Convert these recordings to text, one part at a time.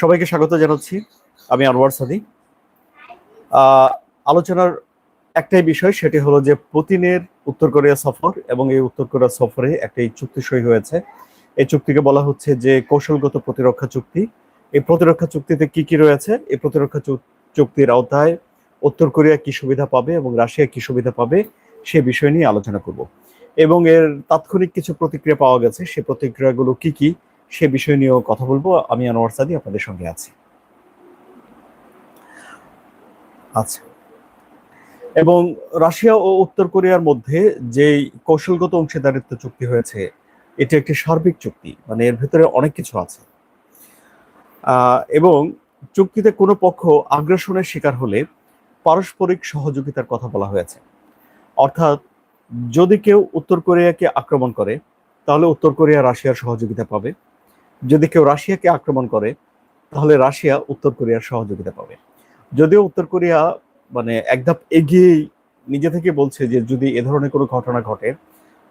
সবাইকে স্বাগত জানাচ্ছি। আমি আনোয়ার সাদি। আলোচনার একটাই বিষয় সেটি হলো যে পুতিনের উত্তর কোরিয়া সফর এবং এই উত্তর কোরিয়া সফরে একটি চুক্তি সই হয়েছে। এই চুক্তিকে বলা হচ্ছে যে কৌশলগত প্রতিরক্ষা চুক্তি। এই প্রতিরক্ষা চুক্তিতে কি কি রয়েছে? এই প্রতিরক্ষা চুক্তির আওতায় উত্তর কোরিয়া কি সুবিধা পাবে এবং রাশিয়া কি সুবিধা পাবে সে বিষয় নিয়ে আলোচনা করব। এবং এর তাৎক্ষণিক কিছু প্রতিক্রিয়া পাওয়া গেছে। সে প্রতিক্রিয়াগুলো কি কি সে বিষয় নিয়েও কথা বলব। আমি আনোয়ার সাদি আপনাদের সঙ্গে আছি। আচ্ছা। এবং রাশিয়া ও উত্তর কোরিয়ার মধ্যে যে কৌশলগত অংশীদারিত্ব চুক্তি হয়েছে, এটি একটি সার্বিক চুক্তি মানে এর ভেতরে অনেক কিছু আছে। এবং চুক্তিতে কোনো পক্ষ আগ্রাসনের শিকার হলে পারস্পরিক সহযোগিতার কথা বলা হয়েছে। অর্থাৎ যদি কেউ উত্তর কোরিয়াকে আক্রমণ করে, তাহলে উত্তর কোরিয়া রাশিয়ার সহযোগিতা পাবে। যদি কেউ রাশিয়াকে আক্রমণ করে, তাহলে রাশিয়া উত্তর কোরিয়ার সহযোগিতা পাবে। যদিও উত্তর কোরিয়া মানে এক ধাপ এগিয়ে নিজে থেকে বলছে যে যদি এ ধরনের কোনো ঘটনা ঘটে,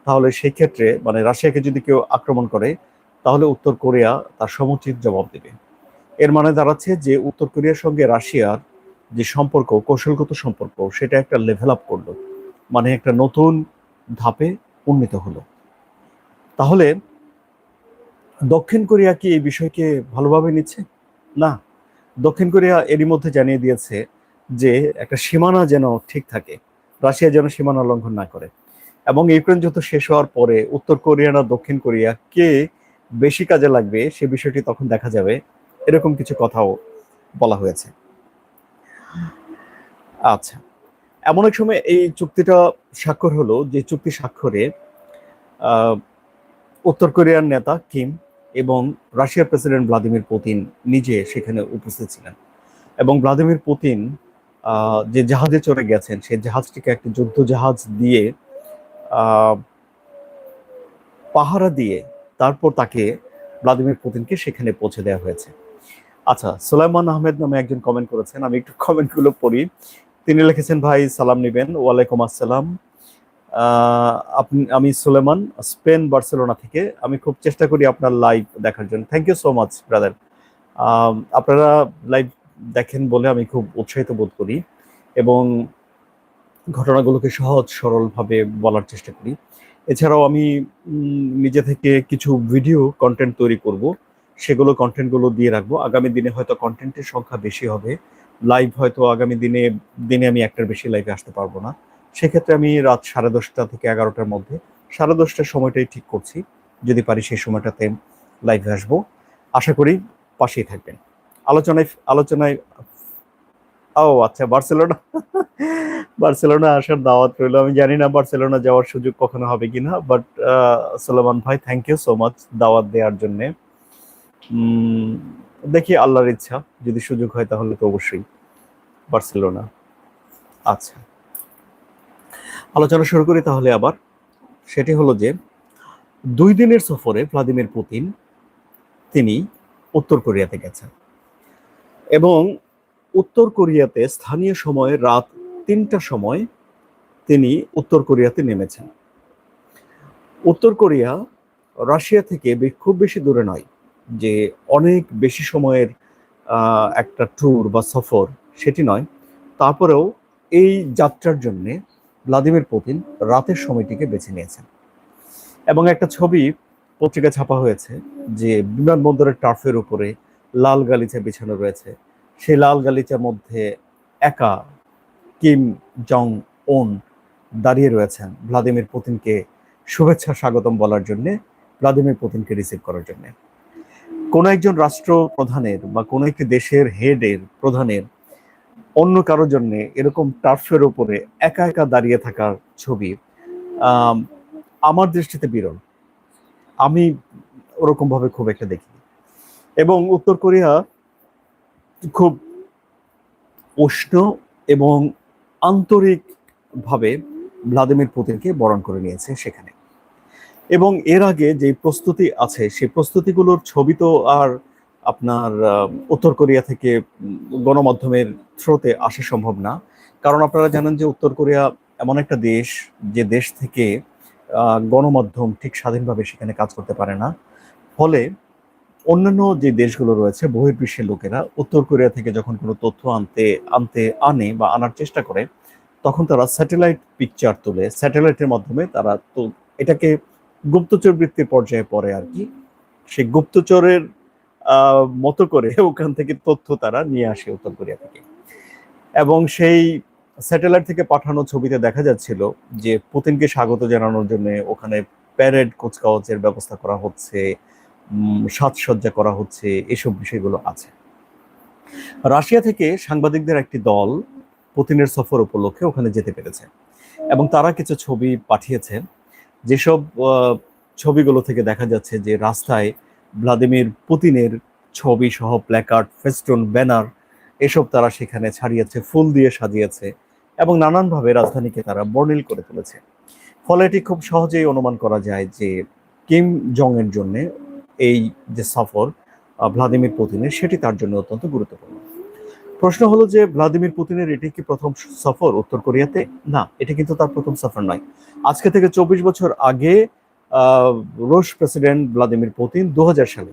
তাহলে সেই ক্ষেত্রে মানে রাশিয়াকে যদি কেউ আক্রমণ করে, তাহলে উত্তর কোরিয়া তার সমুচিত জবাব দেবে। এর মানে দাঁড়াচ্ছে যে উত্তর কোরিয়ার সঙ্গে রাশিয়ার যে সম্পর্ক, কৌশলগত সম্পর্ক, সেটা একটা লেভেল আপ করল। মানে একটা নতুন ধাপে উন্নীত হলো। তাহলে দক্ষিণ কোরিয়া কি এই বিষয়কে ভালোভাবে নিচ্ছে? না। দক্ষিণ কোরিয়া এরই মধ্যে জানিয়ে দিয়েছে যে একটা সীমানা যেন ঠিক থাকে, রাশিয়া যেন সীমানা লঙ্ঘন না করে। এবং ইউক্রেন যুদ্ধ শেষ হওয়ার পরে উত্তর কোরিয়া না দক্ষিণ কোরিয়া কে বেশি কাজে লাগবে সে বিষয়টি তখন দেখা যাবে। এরকম কিছু কথাও বলা হয়েছে। আচ্ছা। এমন এক সময় এই চুক্তিটা স্বাক্ষর হলো যে চুক্তি স্বাক্ষরে উত্তর কোরিয়ার নেতা কিম এবং রাশিয়ার প্রেসিডেন্ট ভ্লাদিমির পুতিন নিজে সেখানে উপস্থিত ছিলেন। এবং ভ্লাদিমির পুতিন যে জাহাজে চড়ে গেছেন সেই জাহাজটিকে একটি যুদ্ধ জাহাজ দিয়ে পাহারা দিয়ে তারপর তাকে ভ্লাদিমির পুতিনকে সেখানে পৌঁছে দেওয়া হয়েছে। আচ্ছা সুলাইমান আহমেদ নামে একজন কমেন্ট করেছেন, আমি একটু কমেন্টগুলো পড়ি। তিনি লিখেছেন, ভাই, সালাম নিবেন। ওয়ালাইকুম আসসালাম। আপনি, আমি সুলেমান, স্পেন, বার্সেলোনা থেকে। আমি খুব চেষ্টা করি আপনার লাইভ দেখার জন্য। Thank you so much brother আপনারা লাইভ দেখেন বলে আমি খুব উৎসাহিত বোধ করি এবং ঘটনাগুলোকে সহজ, সরলভাবে বলার চেষ্টা করি। এছাড়াও আমি নিজে থেকে কিছু ভিডিও কন্টেন্ট তৈরি করব। সেগুলো কন্টেন্টগুলো দিয়ে রাখব। আগামী দিনে হয়তো কন্টেন্টের সংখ্যা বেশি হবে। লাইভ হয়তো আগামী দিনে দিনে আমি একটার বেশি লাইভে আসতে পারব না। সেক্ষেত্রে আমি রাত সাড়ে দশটা থেকে এগারোটার মধ্যে সাড়ে দশটার সময়টাই ঠিক করছি। যদি পারি সেই সময়টাতে লাইভে আসব। আশা করি পাশেই থাকবেন। আলোচনায় আলোচনায়, ও আচ্ছা বার্সেলোনা বার্সেলোনা আসার দাওয়াত রইল। আমি জানি না বার্সেলোনা যাওয়ার সুযোগ কখনো হবে কিনা বাট সোলেমান ভাই থ্যাংক ইউ সো মাচ দাওয়াত দেওয়ার জন্যে। দেখি আল্লাহর ইচ্ছা। যদি সুযোগ হয় তাহলে তো অবশ্যই। বার্সেলোনা। আচ্ছা। আলোচনা শুরু করি তাহলে আবার। সেটি হলো যে, দুই দিনের সফরে ভ্লাদিমির পুতিন, তিনি উত্তর কোরিয়াতে গেছেন। এবং উত্তর কোরিয়াতে স্থানীয় সময় রাত তিনটার সময় তিনি উত্তর কোরিয়াতে নেমেছেন। উত্তর কোরিয়া রাশিয়া থেকে খুব বেশি দূরে নয় যে, অনেক বেশি সময়ের একটা ট্যুর বা সফর সেটি নয়। তারপরেও এই যাত্রার জন্যে ভ্লাদিমির পুতিন রাতের সময়টিকে বেছে নিয়েছেন। এবং একটা ছবি পত্রিকা ছাপা হয়েছে যে বিমানবন্দরের টার্ফের উপরে লাল গালিচা বিছানো রয়েছে। সেই লাল গালিচার মধ্যে একা কিম জং ওন দাঁড়িয়ে রয়েছেন ভ্লাদিমির পুতিনকে শুভেচ্ছা, স্বাগতম বলার জন্য, ভ্লাদিমির পুতিনকে রিসিভ করার জন্য। কোন একজন রাষ্ট্র প্রধানের বা কোনো একটি দেশের হেডের প্রধানের অন্য কারোর জন্য এরকম টার্ফের উপরে একা একা দাঁড়িয়ে থাকার ছবি আমার দৃষ্টিতে বিরল। আমি ওরকম ভাবে খুব একটা দেখি এবং উত্তর কোরিয়া খুব উষ্ণ এবং আন্তরিকভাবে ভ্লাদিমির পুতিনকে বরণ করে নিয়েছে সেখানে। এবং এর আগে যে প্রস্তুতি আছে, সেই প্রস্তুতিগুলোর ছবি তো আর আপনার উত্তর কোরিয়া থেকে গণমাধ্যমের থ্রোতে আসা সম্ভব না। কারণ আপনারা জানেন যে উত্তর কোরিয়া এমন একটা দেশ যে দেশ থেকে গণমাধ্যম ঠিক স্বাধীনভাবে সেখানে কাজ করতে পারে না। ফলে অন্যান্য যে দেশগুলো রয়েছে, বহির্বিশ্বের লোকেরা উত্তর কোরিয়া থেকে যখন কোনো তথ্য আনতে আনতে আনে বা আনার চেষ্টা করে, তখন তারা স্যাটেলাইট পিকচার তোলে। স্যাটেলাইটের মাধ্যমে তারা তো এটাকে গুপ্তচর বৃত্তির পর্যায়ে পড়ে আর কি। সেই গুপ্তচরের মতো করে ওখান থেকে তথ্য তারা নিয়ে আসে উত্তর কোরিয়া থেকে। এবং সেই স্যাটেলাইট থেকে পাঠানো ছবিতে দেখা যাচ্ছিল যে পুতিনকে স্বাগত জানানোর জন্য ওখানে প্যারেড কুচকাওয়াজের ব্যবস্থা করা হচ্ছে সাজসজ্জা করা হচ্ছে, এসব বিষয়গুলো আছে। রাশিয়া থেকে সাংবাদিকদের একটি দল পুতিনের সফর উপলক্ষে ওখানে যেতে পেরেছে এবং তারা কিছু ছবি পাঠিয়েছে। যেসব ছবিগুলো থেকে দেখা যাচ্ছে যে রাস্তায় ভ্লাদিমির পুতিনের ছবি সহ প্ল্যাকার্ড, ফেস্টুন, ব্যানার, এসব তারা সেখানে ছাড়িয়েছে, ফুল দিয়ে সাজিয়েছে এবং নানানভাবে রাজধানীকে তারা বর্ণিল করে তুলেছে। ফলে এটি খুব সহজেই অনুমান করা যায় যে কিম জং এর জন্য এই যে সফর ভ্লাদিমির পুতিনের, সেটি তার জন্য অত্যন্ত গুরুত্বপূর্ণ। প্রশ্ন হলো যে ভ্লাদিমির পুতিনের এটি কি প্রথম সফর উত্তর কোরিয়াতে? না, এটি কিন্তু তার প্রথম সফর নয়। আজকে থেকে চব্বিশ বছর আগে রুশ প্রেসিডেন্ট ভ্লাদিমির পুতিন দু হাজার সালে।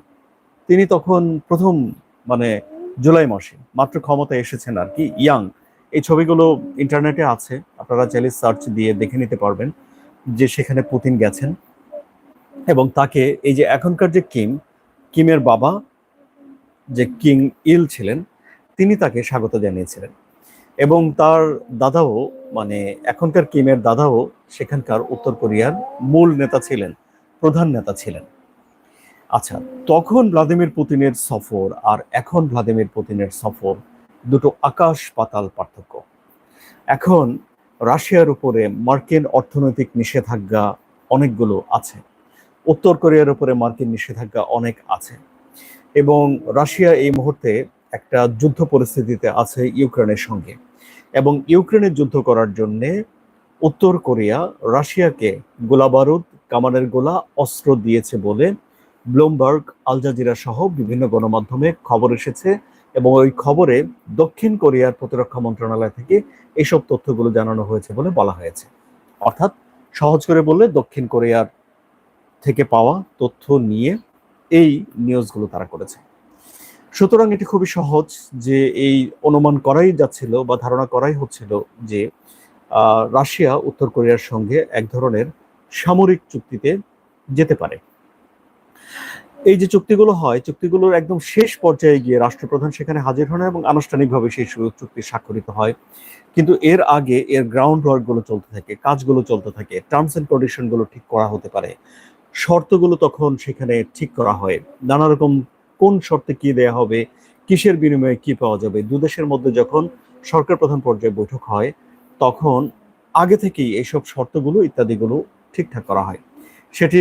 তিনি তখন প্রথম মানে জুলাই মাসে, মাত্র ক্ষমতায় এসেছেন আর কি, ইয়াং। এই ছবিগুলো ইন্টারনেটে আছে, আপনারা চাইলে সার্চ দিয়ে দেখে নিতে পারবেন যে সেখানে পুতিন গেছেন। এবং তাকে এই যে এখনকার যে কিম, কিমের বাবা যে কিং ইল ছিলেন, তিনি তাকে স্বাগত জানিয়েছিলেন। এবং তার দাদাও মানে এখনকার কিমের দাদাও সেখানকার উত্তর কোরিয়ার মূল নেতা ছিলেন, প্রধান নেতা ছিলেন। আচ্ছা তখন ভ্লাদিমির পুতিনের সফর আর এখন ভ্লাদিমির পুতিনের সফর দুটো আকাশ পাতাল পার্থক্য। এখন রাশিয়ার উপরে মার্কিন অর্থনৈতিক নিষেধাজ্ঞা অনেকগুলো আছে। উত্তর কোরিয়ার উপরে মার্কিন নিষেধাজ্ঞা অনেক আছে। এবং রাশিয়া এই মুহূর্তে একটা যুদ্ধ পরিস্থিতিতে আছে ইউক্রেনের সঙ্গে। এবং ইউক্রেনের যুদ্ধ করার জন্য উত্তর কোরিয়া রাশিয়াকে গোলাবারুদ, কামানের গোলা অস্ত্র দিয়েছে বলে ব্লুমবার্গ, আল জাজিরা সহ বিভিন্ন গণমাধ্যমে খবর এসেছে এবং ওই খবরে দক্ষিণ কোরিয়ার প্রতিরক্ষা মন্ত্রণালয় থেকে এইসব তথ্যগুলো জানানো হয়েছে বলে বলা হয়েছে। অর্থাৎ সহজ করে বললে দক্ষিণ কোরিয়ার থেকে পাওয়া তথ্য নিয়ে এই নিউজগুলো তারা করেছে। সুতরাং এটি খুবই সহজ যে এই অনুমান করাই যাচ্ছিল বা ধারণা করাই হচ্ছিল যে রাশিয়া উত্তর কোরিয়ার সঙ্গে এক ধরনের সামরিক চুক্তিতে যেতে পারে। এই যে চুক্তিগুলো হয়, চুক্তিগুলোর একদম শেষ পর্যায়ে গিয়ে রাষ্ট্রপ্রধান সেখানে হাজির হন এবং আনুষ্ঠানিকভাবে সেই চুক্তি স্বাক্ষরিত হয়। কিন্তু এর আগে এর গ্রাউন্ড ওয়ার্কগুলো চলতে থাকে, কাজগুলো চলতে থাকে টার্মস এন্ড কন্ডিশনগুলো ঠিক করা হতে পারে। শর্তগুলো তখন সেখানে ঠিক করা হয়। নানা রকম কোন শর্তে কি দেয়া হবে, কিসের বিনিময়ে কি পাওয়া যাবে? দু দেশের মধ্যে যখন সরকার প্রধান পর্যায়ে বৈঠক হয়, তখন আগে থেকেই এইসব শর্তগুলো, ইত্যাদিগুলো ঠিকঠাক করা হয়। সেটি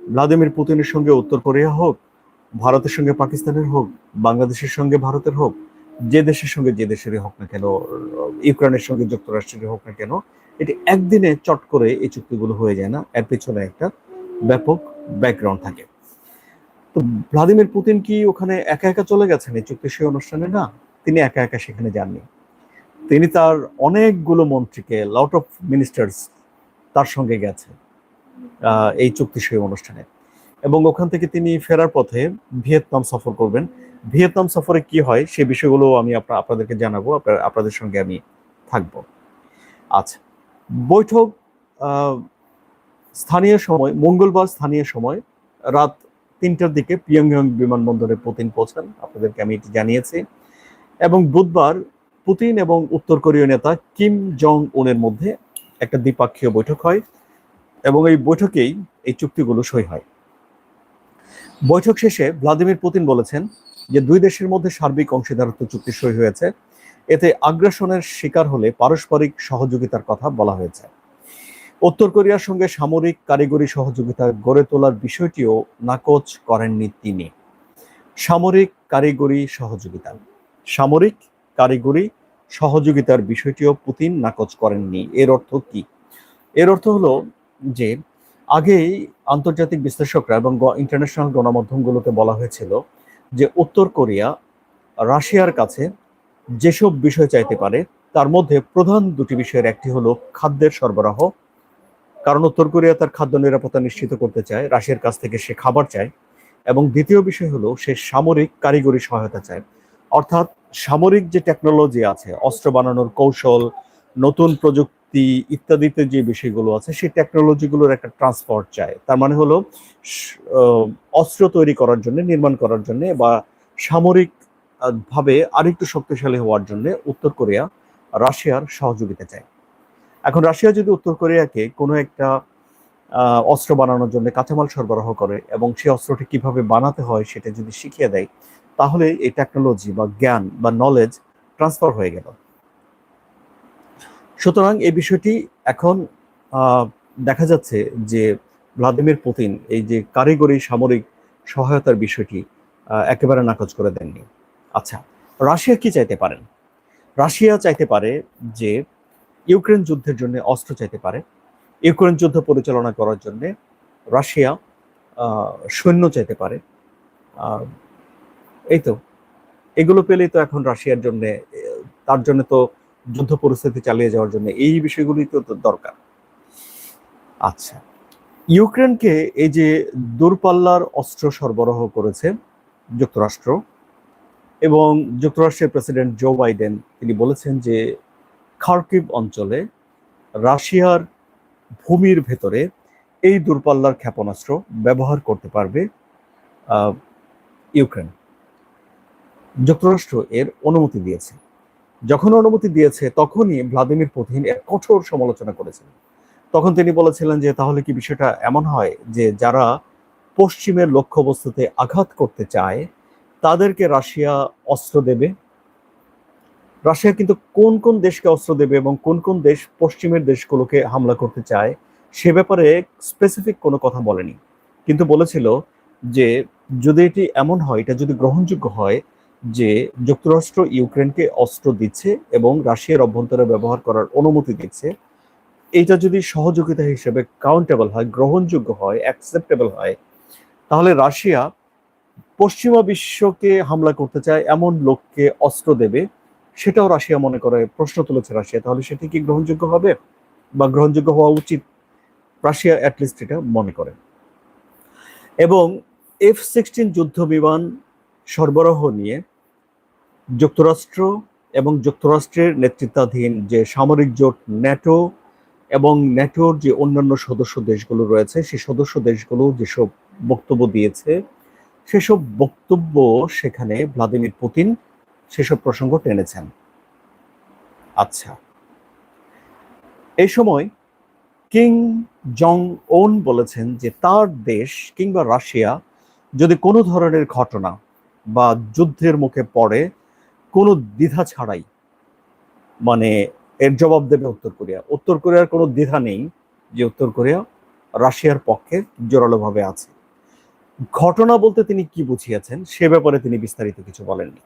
ভ্লাদিমির পুতিনের সঙ্গে উত্তর কোরিয়া হোক, ভারতের সঙ্গে পাকিস্তানের হোক, বাংলাদেশের সঙ্গে ভারতের হোক, যে দেশের সঙ্গে যে দেশেরই হোক না কেন, ইউক্রেনের সঙ্গে যুক্তরাষ্ট্রের হোক না কেন, এটি একদিনে চট করে এই চুক্তিগুলো হয়ে যায় না। এর পেছনে একটা ব্যাপক ব্যাকগ্রাউন্ড থাকে। তো ভ্লাদিমির পুতিন কি ওখানে একা একা চলে গেছেন? এই চুক্তি সেই অনুষ্ঠানে না, তিনি একা একা সেখানে যাননি। তিনি তার অনেকগুলো মন্ত্রীকে লট অফ মিনিস্টার্স তার সঙ্গে গেছে এই চুক্তি সেই অনুষ্ঠানে। এবং ওখান থেকে তিনি ফেরার পথে ভিয়েতনাম সফর করবেন। ভিয়েতনাম সফরে কি হয় সে বিষয়গুলো আমি আপনা- আপনাদেরকে জানাব আপনাদের সঙ্গে আমি থাকব। আচ্ছা বৈঠক স্থানীয় সময়, মঙ্গলবার স্থানীয় সময়, রাত তিনটার দিকে পিয়ংইয়ং বিমানবন্দরে পুতিন পৌঁছান। আপনাদেরকে আমি এটি জানিয়েছি। এবং বুধবার পুতিন এবং উত্তর কোরীয় নেতা কিম জং উনের মধ্যে একটা দ্বিপাক্ষীয় বৈঠক হয় এবং এই বৈঠকেই এই চুক্তিগুলো সই হয়। বৈঠক শেষে ভ্লাদিমির পুতিন বলেছেন যে, দুই দেশের মধ্যে সার্বিক অংশীদারত্ব চুক্তি সই হয়েছে। এতে আগ্রাসনের শিকার হলে পারস্পরিক সহযোগিতার কথা বলা হয়েছে। উত্তর কোরিয়ার সঙ্গে সামরিক কারিগরি সহযোগিতা গড়ে তোলার বিষয়টিও নাকচ করেননি তিনি। সামরিক কারিগরি সহযোগিতা। সামরিক কারিগরি সহযোগিতার বিষয়টিও পুতিন নাকচ করেননি। এর অর্থ কি? এর অর্থ হলো যে, আগেই আন্তর্জাতিক বিশ্লেষকরা এবং ইন্টারন্যাশনাল গণমাধ্যমগুলোতে বলা হয়েছিল যে, উত্তর কোরিয়া রাশিয়ার কাছে যেসব বিষয় চাইতে পারে, তার মধ্যে প্রধান দুটি বিষয়ের একটি হলো খাদ্যের সরবরাহ কারণ উত্তর কোরিয়া তার খাদ্য নিরাপত্তা নিশ্চিত করতে চায়, রাশিয়ার কাছ থেকে সে খাবার চায়, এবং দ্বিতীয় বিষয় হলো সে সামরিক কারিগরি সহায়তা চায়। অর্থাৎ সামরিক যে টেকনোলজি আছে, অস্ত্র বানানোর কৌশল, নতুন প্রযুক্তি ইত্যাদিতে যে বিষয়গুলো আছে, সেই টেকনোলজিগুলোর একটা ট্রান্সফার চায়। তার মানে হলো অস্ত্র তৈরি করার জন্য, নির্মাণ করার জন্য, বা সামরিক ভাবে আরেকটু শক্তিশালী হওয়ার জন্য উত্তর কোরিয়া রাশিয়ার সহযোগিতা চায়। এখন রাশিয়া যদি উত্তর কোরিয়াকে কোনো একটা অস্ত্র বানানোর জন্য কাঁচামাল সরবরাহ করে এবং সেই অস্ত্রটি কীভাবে বানাতে হয় সেটা যদি শিখিয়ে দেয়, তাহলে এই টেকনোলজি বা জ্ঞান বা নলেজ ট্রান্সফার হয়ে গেল। সুতরাং এই বিষয়টি এখন দেখা যাচ্ছে যে ভ্লাদিমির পুতিন এই যে কারিগরি সামরিক সহায়তার বিষয়টি একেবারে নাকচ করে দেননি। আচ্ছা রাশিয়া কি চাইতে পারেন? রাশিয়া চাইতে পারে যে ইউক্রেন যুদ্ধের জন্য অস্ত্র চাইতে পারে। ইউক্রেন যুদ্ধ পরিচালনা করার জন্য রাশিয়া সৈন্য চাইতে পারে। এই তো। এগুলো পেলেই তো এখন রাশিয়ার জন্য, তার জন্য তো যুদ্ধ পরিস্থিতি চালিয়ে যাওয়ার জন্য এই বিষয়গুলি তো দরকার। আচ্ছা ইউক্রেনকে এই যে দূরপাল্লার অস্ত্র সরবরাহ করেছে যুক্তরাষ্ট্র এবং যুক্তরাষ্ট্রের প্রেসিডেন্ট জো বাইডেন, তিনি বলেছেন যে খার্কিভ অঞ্চলে রাশিয়ার ভূমির ভেতরে এই দূরপাল্লার ক্ষেপণাস্ত্র ব্যবহার করতে পারবে ইউক্রেন। যুক্তরাষ্ট্র এর অনুমতি দিয়েছে। যখন অনুমতি দিয়েছে, তখনই ভ্লাদিমির পুতিন এর কঠোর সমালোচনা করেছেন তখন তিনি বলেছিলেন যে, তাহলে কি বিষয়টা এমন হয় যে, যারা পশ্চিমের লক্ষ্যবস্তুতে আঘাত করতে চায়, তাদেরকে রাশিয়া অস্ত্র দেবে রাশিয়া কিন্তু কোন কোন দেশকে অস্ত্র দেবে এবং কোন কোন দেশ পশ্চিমের দেশগুলোকে হামলা করতে চায়, সে ব্যাপারে স্পেসিফিক কোনো কথা বলেনি। কিন্তু বলেছিল যে যদি এটি এমন হয়, এটা যদি গ্রহণযোগ্য হয় যে যুক্তরাষ্ট্র ইউক্রেনকে অস্ত্র দিচ্ছে এবং রাশিয়ার অভ্যন্তরে ব্যবহার করার অনুমতি দিচ্ছে এইটা যদি সহযোগিতা হিসেবে কাউন্টেবল হয়, গ্রহণযোগ্য হয় অ্যাকসেপ্টেবল হয়, তাহলে রাশিয়া পশ্চিমা বিশ্বকে হামলা করতে চায়, এমন লোককে অস্ত্র দেবে সেটাও রাশিয়া মনে করে, প্রশ্ন তুলেছে রাশিয়া। তাহলে সেটি কি গ্রহণযোগ্য হবে বা গ্রহণযোগ্য হওয়া উচিত? রাশিয়া অ্যাটলিস্ট এটা মনে করে। এবং এফ সিক্সটিন যুদ্ধ বিমান সরবরাহ নিয়ে যুক্তরাষ্ট্র এবং যুক্তরাষ্ট্রের নেতৃত্বাধীন যে সামরিক জোট ন্যাটো এবং ন্যাটোর যে অন্যান্য সদস্য দেশগুলো রয়েছে সেই সদস্য দেশগুলো যেসব বক্তব্য দিয়েছে, সেসব বক্তব্য সেখানে ভ্লাদিমির পুতিন সেসব প্রসঙ্গ টেনেছেন। আচ্ছা। এই সময় কিং জং ওন বলেছেন যে তার দেশ কিংবা রাশিয়া যদি কোনো ধরনের ঘটনা বা যুদ্ধের মুখে পড়ে, কোনো দ্বিধা ছাড়াই মানে এর জবাব দেবে উত্তর কোরিয়া। উত্তর কোরিয়ার কোনো দ্বিধা নেই যে উত্তর কোরিয়া রাশিয়ার পক্ষে জোরালোভাবে আছে। ঘটনা বলতে তিনি কি বুঝিয়েছেন সে ব্যাপারে তিনি বিস্তারিত কিছু বলেননি।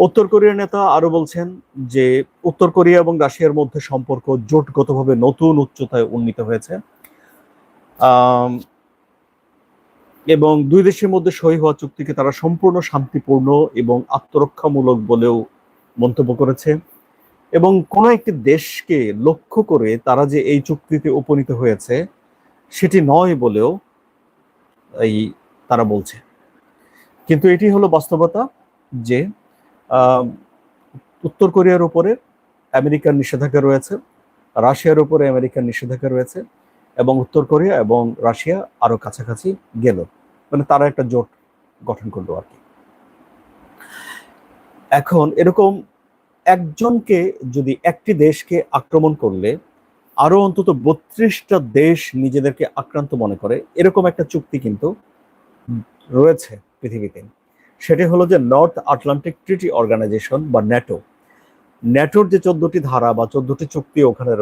উত্তর কোরিয়ার নেতা আরও বলছেন যে উত্তর কোরিয়া এবং রাশিয়ার মধ্যে সম্পর্ক জোটগতভাবে নতুন উচ্চতায় উন্নীত হয়েছে। এবং দুই দেশের মধ্যে সহি হওয়া চুক্তিকে তারা সম্পূর্ণ শান্তিপূর্ণ এবং আত্মরক্ষামূলক বলেও মন্তব্য করেছে। এবং কোন একটি দেশকে লক্ষ্য করে তারা যে এই চুক্তিতে উপনীত হয়েছে, সেটি নয় বলেও এই তারা বলছে। কিন্তু এটি হলো বাস্তবতা যে উত্তর কোরিয়ার উপরে আমেরিকার নিষেধাজ্ঞা রয়েছে, রাশিয়ার উপরে আমেরিকার নিষেধাজ্ঞা রয়েছে, এবং উত্তর কোরিয়া এবং রাশিয়া আরও কাছাকাছি গেল। মানে তারা একটা জোট গঠন করল আর কি। এখন এরকম একজনকে যদি একটি দেশকে আক্রমণ করলে আরও অন্তত বত্রিশটা দেশ নিজেদেরকে আক্রান্ত মনে করে, এরকম একটা চুক্তি কিন্তু রয়েছে পৃথিবীতে। সেটি হলো যে নর্থ আটলান্টিক ট্রিটি অর্গানাইজেশন বা ন্যাটো। ন্যাটোর যে চোদ্দটি ধারা বা চোদ্দটি চুক্তি ওখানে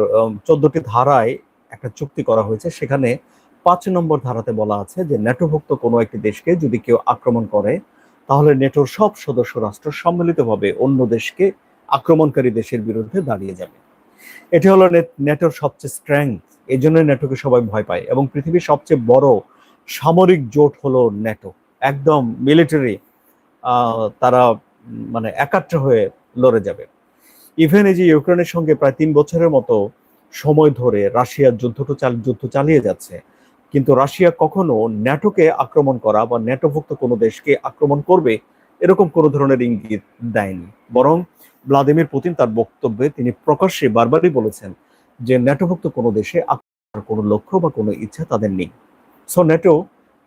চোদ্দটি ধারায় একটা চুক্তি করা হয়েছে। সেখানে পাঁচ নম্বর ধারাতে বলা আছে যে ন্যাটোভুক্ত কোনো একটি দেশকে যদি কেউ আক্রমণ করে, তাহলে নেটোর সব সদস্য রাষ্ট্র সম্মিলিতভাবে অন্য দেশকে আক্রমণকারী দেশের বিরুদ্ধে দাঁড়িয়ে যাবে। এটি হলো নেটোর সবচেয়ে স্ট্রেংথ এই জন্য নেটোকে সবাই ভয় পায়। এবং পৃথিবীর সবচেয়ে বড় সামরিক জোট হলো নেটো একদম মিলিটারি তারা মানে একাত্র হয়ে লড়ে যাবে। ইভেন এই যে ইউক্রেনের সঙ্গে প্রায় তিন বছরের মতো সময় ধরে রাশিয়ার যুদ্ধটা চাল, যুদ্ধ চালিয়ে যাচ্ছে, কিন্তু রাশিয়া কখনো ন্যাটোকে আক্রমণ করা বা ন্যাটোভুক্ত কোনো দেশকে আক্রমণ করবে এরকম কোনো ধরনের ইঙ্গিত দেয়নি। বরং ভ্লাদিমির পুতিন তার বক্তব্যে তিনি প্রকাশ্যে বারবারই বলেছেন যে ন্যাটোভুক্ত কোনো দেশে আক্রমণ কোনো লক্ষ্য বা কোনো ইচ্ছা তাদের নেই। সো ন্যাটো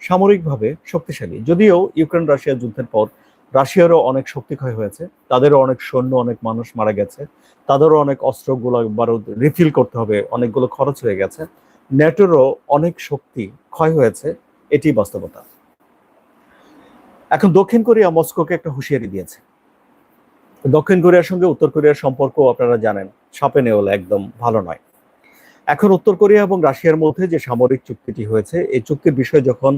সামরিকভাবে শক্তিশালী। যদিও ইউক্রেন রাশিয়া যুদ্ধের পর রাশিয়ারও অনেক শক্তি ক্ষয় হয়েছে, তাদেরও অনেক সৈন্য, অনেক মানুষ মারা গেছে, তাদেরও অনেক অস্ত্র গোলা বারুদ রিফিল করতে হবে, অনেকগুলো খরচ হয়ে গেছে। ন্যাটোরও অনেক শক্তি ক্ষয় হয়েছে, এটি বাস্তবতা। এখন দক্ষিণ কোরিয়া মস্কোকে একটা হুঁশিয়ারি দিয়েছে। দক্ষিণ কোরিয়ার সঙ্গে উত্তর কোরিয়ার সম্পর্ক আপনারা জানেন, সাপে নেওয়ালে একদম ভালো নয়। এখন উত্তর কোরিয়া এবং রাশিয়ার মধ্যে যে সামরিক চুক্তিটি হয়েছে, এই চুক্তির বিষয়ে যখন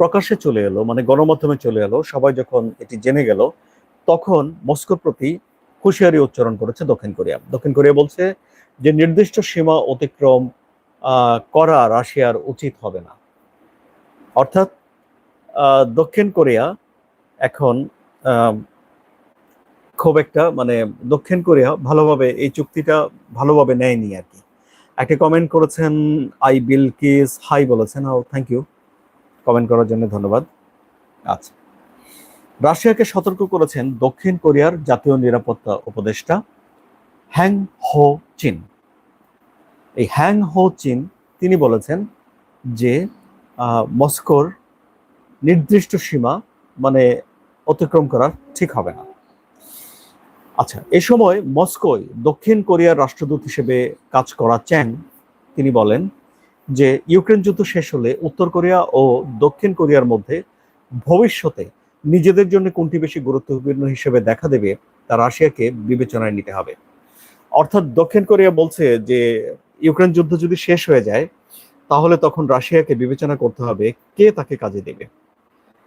প্রকাশ্যে চলে এলো মানে গণমাধ্যমে চলে এলো, সবাই যখন এটি জেনে গেল, তখন মস্কোর প্রতি হুঁশিয়ারি উচ্চারণ করেছে দক্ষিণ কোরিয়া। দক্ষিণ কোরিয়া বলছে যে নির্দিষ্ট সীমা অতিক্রম করা রাশিয়ার উচিত হবে না। অর্থাৎ দক্ষিণ কোরিয়া এখন খুব একটা মানে দক্ষিণ কোরিয়া ভালোভাবে এই চুক্তিটা ভালোভাবে নেয়নি আর কি। একটা কমেন্ট করেছেন আই বিল কিস হাই বলেছেন ও থ্যাংক ইউ কমেন্ট করার জন্য ধন্যবাদ। আচ্ছা। রাশিয়াকে সতর্ক করেছেন দক্ষিণ কোরিয়ার জাতীয় নিরাপত্তা উপদেষ্টা হ্যাং হো চিন। এই হ্যাং হো চিন তিনি বলেছেন যে মস্কোর নির্দিষ্ট সীমা মানে অতিক্রম করা ঠিক হবে না। আচ্ছা এ সময় মস্কোয় দক্ষিণ কোরিয়ার রাষ্ট্রদূত হিসেবে কাজ করা চ্যাং তিনি বলেন যে ইউক্রেন যুদ্ধ শেষ হলে উত্তর কোরিয়া ও দক্ষিণ কোরিয়ার মধ্যে ভবিষ্যতে নিজেদের জন্য কোনটি বেশি গুরুত্বপূর্ণ হিসেবে দেখা দেবে তা রাশিয়াকে বিবেচনায় নিতে হবে। অর্থাৎ দক্ষিণ কোরিয়া বলছে যে, ইউক্রেন যুদ্ধ যদি শেষ হয়ে যায়, তাহলে তখন রাশিয়াকে বিবেচনা করতে হবে কে তাকে কাজে দেবে।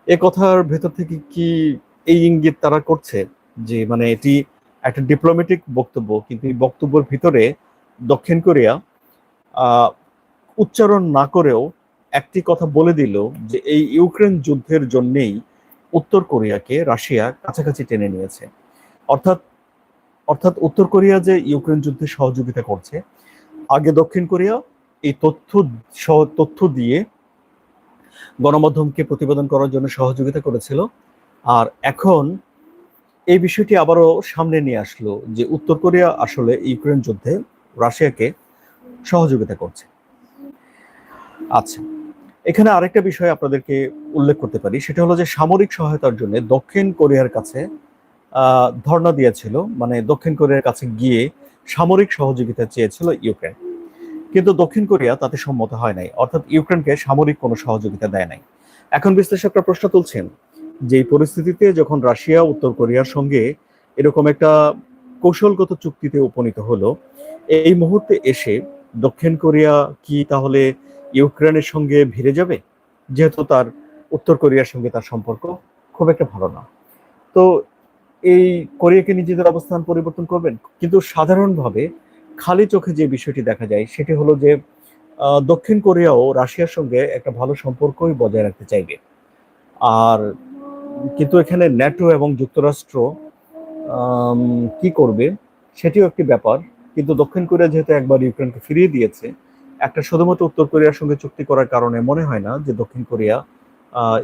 এ কথার ভেতর থেকে কি এই ইঙ্গিত তারা করছে? যে মানে এটি একটা ডিপ্লোম্যাটিক বক্তব্য, কিন্তু এই বক্তব্যের ভিতরে দক্ষিণ কোরিয়া উচ্চারণ না করেও একটি কথা বলে দিল যে এই ইউক্রেন যুদ্ধের জন্যেই উত্তর কোরিয়াকে রাশিয়া কাছাকাছি টেনে নিয়েছে। অর্থাৎ অর্থাৎ উত্তর কোরিয়া যে ইউক্রেন যুদ্ধে সহযোগিতা করছে, আগে দক্ষিণ কোরিয়া এই তথ্য তথ্য দিয়ে গণমাধ্যমকে প্রতিবেদন করার জন্য সহযোগিতা করেছিল। আর এখন এই বিষয়টি আবারও সামনে নিয়ে আসলো যে উত্তর কোরিয়া আসলে ইউক্রেন যুদ্ধে রাশিয়াকে সহযোগিতা করছে। আচ্ছা এখানে আরেকটা বিষয় আপনাদেরকে উল্লেখ করতে পারি। সেটা হলো যে সামরিক সহায়তার জন্য দক্ষিণ কোরিয়ার কাছে ধর্ণা দিয়েছিল। মানে দক্ষিণ কোরিয়ার কাছে গিয়ে সামরিক সহযোগিতা চেয়েছিল ইউক্রেন। কিন্তু দক্ষিণ কোরিয়া তাতে সম্মত হয় নাই। অর্থাৎ ইউক্রেনকে সামরিক কোনো সহযোগিতা দেয় নাই। এখন বিশ্লেষকরা প্রশ্ন তুলছেন যে এই পরিস্থিতিতে যখন রাশিয়া, উত্তর কোরিয়ার সঙ্গে এরকম একটা কৌশলগত চুক্তিতে উপনীত হলো, এই মুহূর্তে এসে দক্ষিণ কোরিয়া কি তাহলে ইউক্রেনের সঙ্গে ভিড়ে যাবে? যেহেতু তার উত্তর কোরিয়ার সঙ্গে তার সম্পর্ক খুব একটা ভালো না। তো এই কোরিয়াকে নিজেদের অবস্থান পরিবর্তন করবেন? কিন্তু সাধারণভাবে খালি চোখে যে বিষয়টি দেখা যায়, সেটি হলো যে দক্ষিণ কোরিয়াও রাশিয়ার সঙ্গে একটা ভালো সম্পর্কই বজায় রাখতে চাইবে। আর কিন্তু এখানে ন্যাটো এবং যুক্তরাষ্ট্র কি করবে সেটিও একটি ব্যাপার। কিন্তু দক্ষিণ কোরিয়া যেহেতু একবার ইউক্রেনকে ফিরিয়ে দিয়েছে একটা শুধুমাত্র উত্তর কোরিয়ার সঙ্গে চুক্তি করার কারণে মনে হয় না যে দক্ষিণ কোরিয়া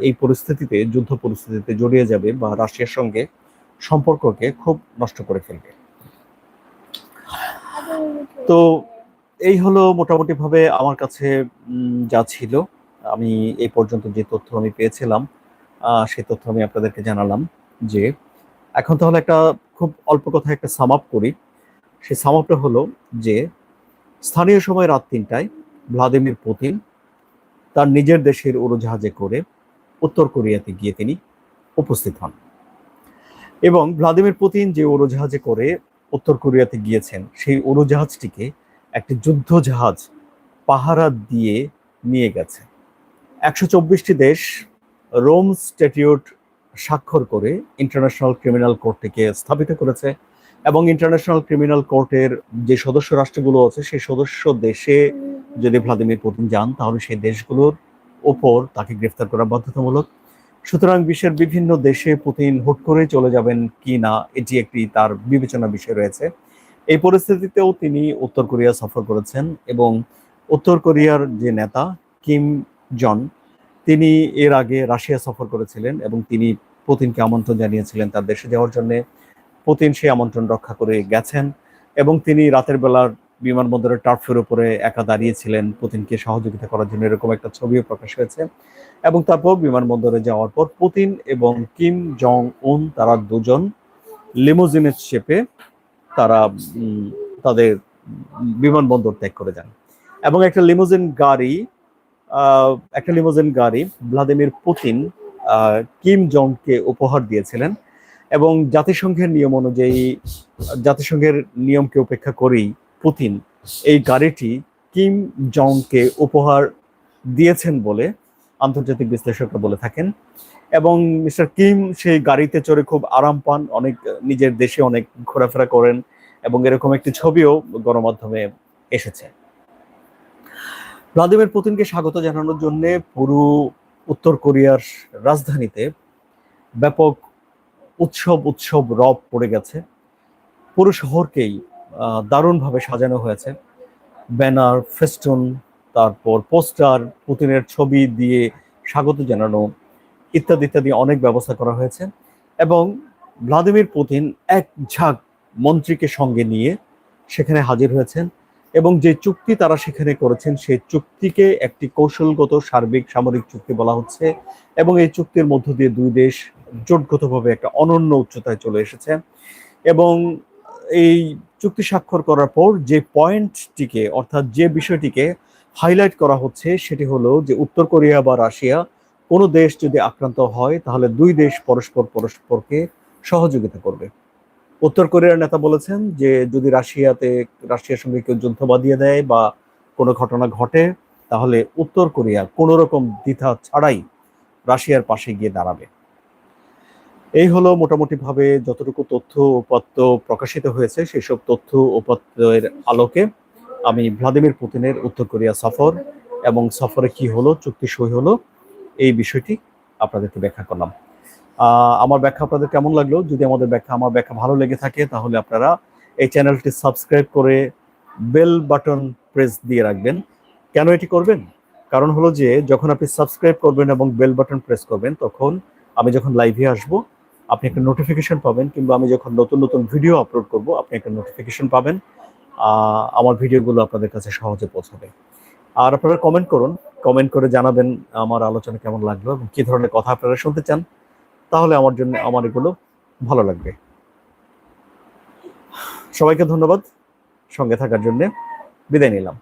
এই পরিস্থিতিতে, যুদ্ধ পরিস্থিতিতে জড়িয়ে যাবে বা রাশিয়ার সঙ্গে সম্পর্ককে খুব নষ্ট করে ফেলবে। তো এই হলো মোটামুটি ভাবে আমার কাছে যা ছিল। আমি এই পর্যন্ত যে তথ্য আমি পেয়েছিলাম সেই তথ্য আমি আপনাদেরকে জানালাম যে এখন তাহলে একটা খুব অল্প কথা একটা সাম আপ করি। সেই সাম আপটা হলো যে স্থানীয় সময় রাত তিনটায় ভ্লাদিমির পুতিন তার নিজের দেশের উড়োজাহাজে করে উত্তর কোরিয়াতে গিয়ে তিনি উপস্থিত হন। এবং ভ্লাদিমির পুতিন যে উড়োজাহাজে করে উত্তর কোরিয়াতে গিয়েছেন, সেই উড়োজাহাজটিকে একটি যুদ্ধ জাহাজ পাহারা দিয়ে নিয়ে গেছে। একশো চব্বিশটি দেশ রোম স্ট্যাটিউট স্বাক্ষর করে ইন্টারন্যাশনাল ক্রিমিনাল কোর্টটিকে স্থাপিত করেছে। এবং ইন্টারন্যাশনাল ক্রিমিনাল কোর্টের যে সদস্য রাষ্ট্রগুলো আছে, সেই সদস্য দেশে যদি ভ্লাদিমির পুতিন যান, তাহলে সেই দেশগুলোর ওপর তাকে গ্রেফতার করা বাধ্যতামূলক। সুতরাং বিশ্বের বিভিন্ন দেশে পুতিন হুট করে চলে যাবেন কি না, এটি একটি তার বিবেচনা বিষয় রয়েছে। এই পরিস্থিতিতেও তিনি উত্তর কোরিয়া সফর করেছেন এবং উত্তর কোরিয়ার যে নেতা কিম জন তিনি এর আগে রাশিয়া সফর করেছিলেন এবং তিনি পুতিনকে আমন্ত্রণ জানিয়েছিলেন তার দেশে যাওয়ার জন্য। পুতিন সেই আমন্ত্রণ রক্ষা করে গেছেন এবং তিনি রাতের বেলার বিমানবন্দরের টার্ফের উপরে একা দাঁড়িয়েছিলেন পুতিনকে সহযোগিতা করার জন্য, এরকম একটা ছবিও প্রকাশ হয়েছে। এবং তারপর বিমানবন্দরে যাওয়ার পর পুতিন এবং কিম জং উন তারা দুজন লিমোজিনের চেপে তারা তাদের বিমানবন্দর ত্যাগ করে যান। এবং একটা লিমোজিন গাড়ি একটা লিমোজিন গাড়ি ভ্লাদিমির পুতিন কিম জংকে উপহার দিয়েছিলেন। এবং জাতিসংঘের নিয়ম অনুযায়ী, জাতিসংঘের নিয়মকে উপেক্ষা করেই পুতিন এই গাড়িটি কিম জংকে উপহার দিয়েছেন বলে আন্তর্জাতিক বিশ্লেষকরা বলে থাকেন। এবং মিস্টার কিম সেই গাড়িতে চড়ে খুব আরাম পান, অনেক নিজের দেশে অনেক ঘোরাফেরা করেন এবং এরকম একটি ছবিও গণমাধ্যমে এসেছে। ভ্লাদিমির পুতিনকে স্বাগত জানানোর জন্য পুরো উত্তর কোরিয়ার রাজধানীতে ব্যাপক উৎসব উৎসব রব পড়ে গেছে। পুরো শহরকেই দারুণভাবে সাজানো হয়েছে। ব্যানার, ফেস্টুন, তারপর পোস্টার, পুতিনের ছবি দিয়ে স্বাগত জানানো ইত্যাদি ইত্যাদি অনেক ব্যবস্থা করা হয়েছে। এবং ভ্লাদিমির পুতিন এক ঝাঁক মন্ত্রীকে সঙ্গে নিয়ে সেখানে হাজির হয়েছেন এবং যে চুক্তি তারা সেখানে করেছেন, সেই চুক্তিকে একটি কৌশলগত সার্বিক সামরিক চুক্তি বলা হচ্ছে এবং এই চুক্তির মধ্য দিয়ে দুই দেশ জোটগতভাবে একটা অনন্য উচ্চতায় চলে এসেছে। এবং এই চুক্তি স্বাক্ষর করার পর যে পয়েন্টটিকে, অর্থাৎ যে বিষয়টিকে হাইলাইট করা হচ্ছে, সেটি হলো যে উত্তর কোরিয়া বা রাশিয়া, কোনো দেশ যদি আক্রান্ত হয়, তাহলে দুই দেশ পরস্পর পরস্পরকে সহযোগিতা করবে। উত্তর কোরিয়ার নেতা বলেছেন যে যদি রাশিয়াতে, রাশিয়ার সঙ্গে কেউ যুদ্ধ বাঁধিয়ে দেয় বা কোনো ঘটনা ঘটে, তাহলে উত্তর কোরিয়া কোনো রকম দ্বিধা ছাড়াই রাশিয়ার পাশে গিয়ে দাঁড়াবে। এই হলো মোটামুটি ভাবে যতটুকু তথ্য উপাত্ত প্রকাশিত হয়েছে, সেসব তথ্য উপাত্তের আলোকে আমি ভ্লাদিমির পুতিনের উত্তর কোরিয়া সফর এবং সফরে কি হলো, চুক্তি সই হলো, এই বিষয়টি আপনাদেরকে ব্যাখ্যা করলাম। আমার ব্যাখ্যা আপনাদের কেমন লাগল? যদি আমাদের ব্যাখ্যা, আমার ব্যাখ্যা ভালো লেগে থাকে, তাহলে আপনারা এই চ্যানেলটি সাবস্ক্রাইব করে বেল বাটন প্রেস দিয়ে রাখবেন। কেন এটি করবেন? কারণ হলো যে, যখন আপনি সাবস্ক্রাইব করবেন এবং বেল বাটন প্রেস করবেন, তখন আমি যখন লাইভে আসব আপনি একটা নোটিফিকেশন পাবেন, কিংবা আমি যখন নতুন নতুন ভিডিও আপলোড করব, আপনি একটা নোটিফিকেশন পাবেন। আমার ভিডিওগুলো আপনাদের কাছে সহজে পৌঁছাবে। আর আপনারা কমেন্ট করুন কমেন্ট করে জানাবেন আমার আলোচনা কেমন লাগল এবং কী ধরনের কথা আপনারা শুনতে চান। তাহলে আমার জন্য, আমার এগুলো ভালো লাগবে। সবাইকে ধন্যবাদ। সঙ্গে থাকার জন্যে বিদায় নিলাম।